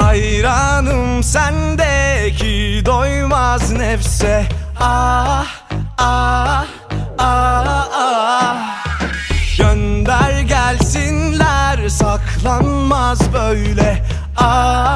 Hayranım sendeki doymaz nefse. Ah ah ah ah. Gönder gelsinler saklanmaz böyle. Ah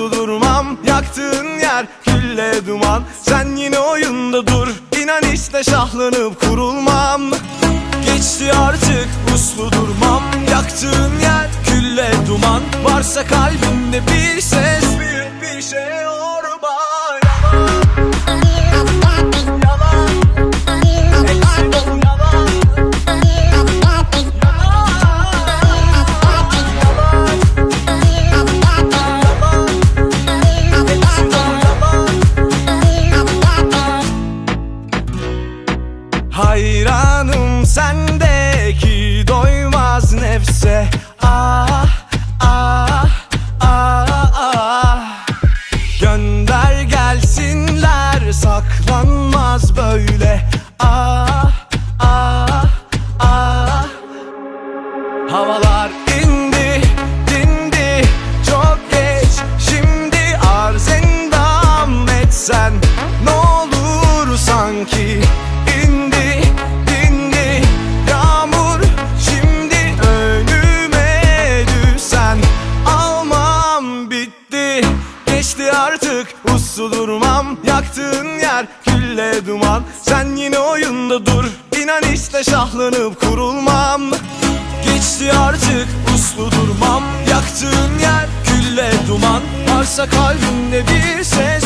durmam Yaktığın yer külle duman. Sen yine oyunda dur İnan işte şahlanıp kurulmam. Geçti artık uslu durmam Yaktığın yer külle duman. Varsa kalbinde bir ses Büyük bir şey Hayranım sendeki doymaz nefse Geçti artık. Uslu durmam Yaktığın yer külle duman. Sen yine oyunda dur. İnan işte şahlanıp kurulmam. Geçti artık. Uslu durmam Yaktığın yer külle duman. Varsa kalbinde bir ses